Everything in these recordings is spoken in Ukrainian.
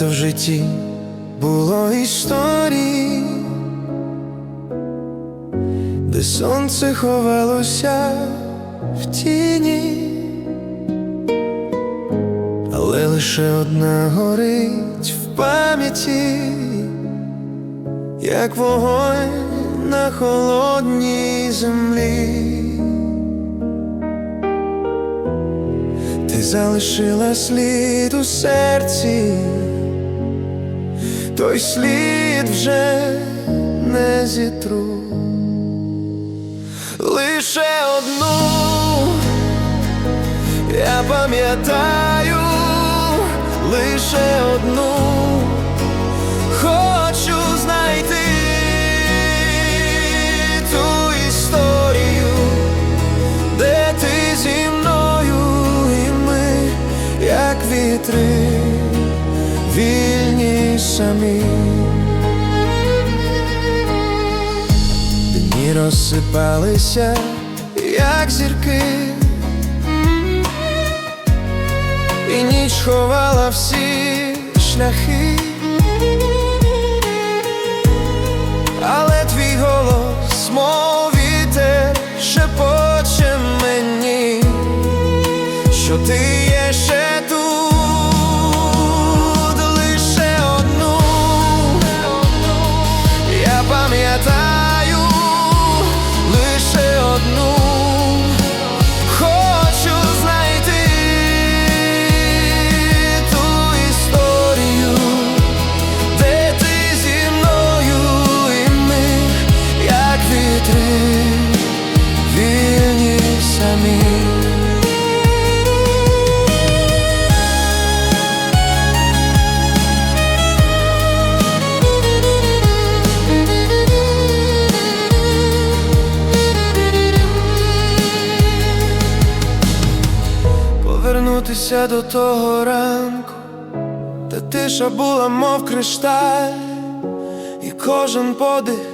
багато в житті було історій, де сонце ховалося в тіні, але лише одна горить в пам'яті, як вогонь на холодній землі. Ти залишила слід у серці, той слід вже не зітру. Лише одну я пам'ятаю, самі. Дні розсипалися, як зірки, і ніч ховала всі шляхи, але твій голос, мов вітер, шепоче мені, що ти Повернутися до того ранку, Та тиша була, мов кришталь, і кожен подих,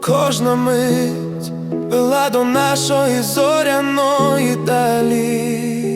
кожна мить вела до нашої зоряної далі.